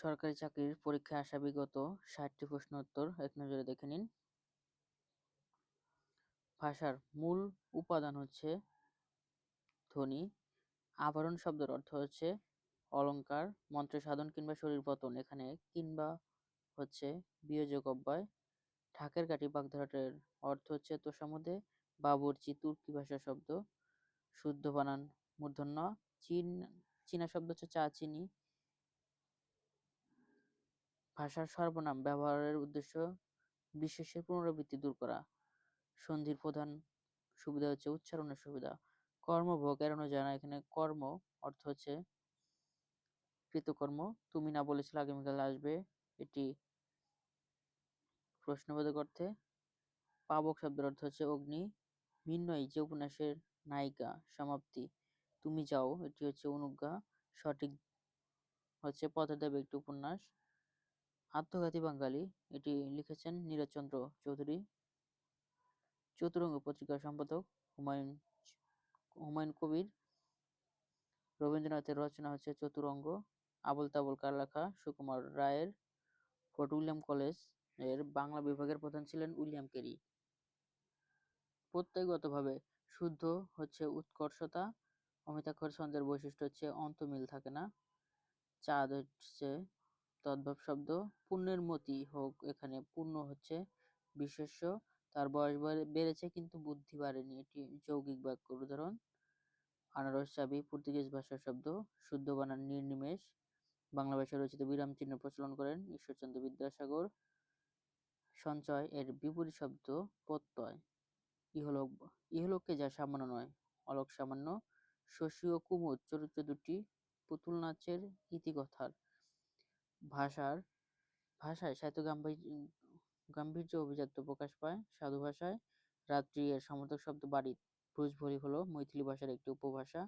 সরকারি চাকরির পরীক্ষায় আসা বিগত ষাটটি প্রশ্ন উত্তর এক নজরে দেখে নিন। ভাষার মূল উপাদান হচ্ছে ধ্বনি, আবরণ শব্দের অর্থ হচ্ছে অলঙ্কার মন্ত্র সাধন কিংবা শরীর পতন। এখানে কিংবা হচ্ছে বিয়োজক অব্যয়। ঢাকের কাঠি বাগধারাটের অর্থ হচ্ছে তোষামধ্যে বাবুরচি তুর্কি ভাষা শব্দ? শুদ্ধ বানান, মূর্ধন্য, চীন, চীনা শব্দ হচ্ছে চা, চিনি। ভাষার সর্বনাম ব্যবহারের উদ্দেশ্য বিশেষের পুনরাবৃত্তি দূর করা। সন্ধির প্রধান সুবিধা হচ্ছে উচ্চারণের সুবিধা। কর্মভোগ এড়ানো যায় না। এখানে কর্ম অর্থ হচ্ছে কৃতকর্ম। তুমি না বলেছিলে আগামীকাল আসবে। এটি প্রশ্নবোধক অর্থে পাবক শব্দের অর্থ হচ্ছে অগ্নি। মিন্নয় যে উপন্যাসের নায়িকা, সমাপ্তি, তুমি যাও, এটি হচ্ছে অনুজ্ঞা। সঠিক হচ্ছে পথের একটি উপন্যাস। আত্মঘাতী বাঙালি, এটি লিখেছেন নীরজচন্দ্র চৌধুরী। চতুরঙ্গ পত্রিকার সম্পাদক হুমায়ুন হুমায়ুন কবির। রবীন্দ্রনাথের রচনা হচ্ছে চতুরঙ্গ আবুল তাবুল কার লেখা সুকুমার রায়ের ফোর্ট উইলিয়াম কলেজের বাংলা বিভাগের প্রধান ছিলেন উইলিয়াম কেরি। প্রত্যয়গতভাবে শুদ্ধ হচ্ছে উৎকর্ষতা, অমিতাক্ষর ছন্দের বৈশিষ্ট্য হচ্ছে অন্তমিল থাকে না। চাঁদ হচ্ছে তদ্ভব শব্দ। পুণ্যের মতি হোক, এখানে পুণ্য হচ্ছে বিশেষ্য। তার বয়স বেড়েছে কিন্তু বুদ্ধি বাড়েনি। এটি যৌগিক বাক্যর উদাহরণ। আনারস চাবি, পর্তুগিজ ভাষার শব্দ, শুদ্ধ বানান নির্নিমেষ। বাংলা ভাষায় রচিত বিরাম চিহ্ন প্রচলন করেন ঈশ্বরচন্দ্র বিদ্যাসাগর। সঞ্চয় এর বিপরীত শব্দ, প্রত্যয়। ইহলোক, ইহলোককে যা সামান্য নয়, অলোক সামান্য। শশী ও কুমুদ চরিত্র দুটি, পুতুল নাচের ইতিকথার। ভাষার, ভাষায় সাহিত্য গাম্ভীর্য অভিজাত্য প্রকাশ পায় সাধু ভাষায়। রাত্রি এর সমর্থক শব্দ বাড়ি ভ্রুজভরি হলো মৈথিলি ভাষার একটি উপভাষা।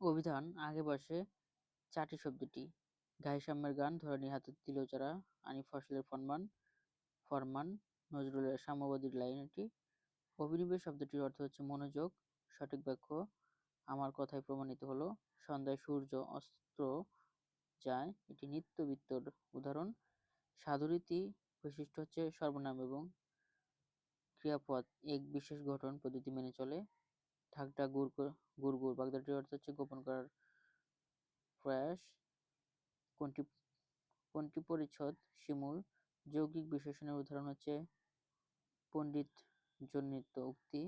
অভিধান, আগে বসে চাটি শব্দটি। গাই সাম্যের গান ধরনী হাতের তিলোচারা আনি ফসলের ফরমান ফরমান, নজরুলের সাম্যবাদীর লাইন এটি। অভিনিবেশ শব্দটির অর্থ হচ্ছে মনোযোগ, সঠিক বাক্য, আমার কথায় প্রমাণিত হলো, সন্ধ্যায় সূর্য অস্ত্র যায়। এটি নিত্যবিত্তর উদাহরণ। সাধুরীতি বৈশিষ্ট্য হচ্ছে সর্বনাম এবং ক্রিয়াপদ। এক বিশেষ গঠন পদ্ধতি মেনে চলে। ঢাকটা গুড় গুড় গুড়। বাগদাটির অর্থ হচ্ছে গোপন করার প্রয়াস। কোনটি কোনটি পরিচ্ছদ? শিমুল। যৌগিক বিশেষণের উদাহরণ হচ্ছে পণ্ডিত জনিত উক্তি।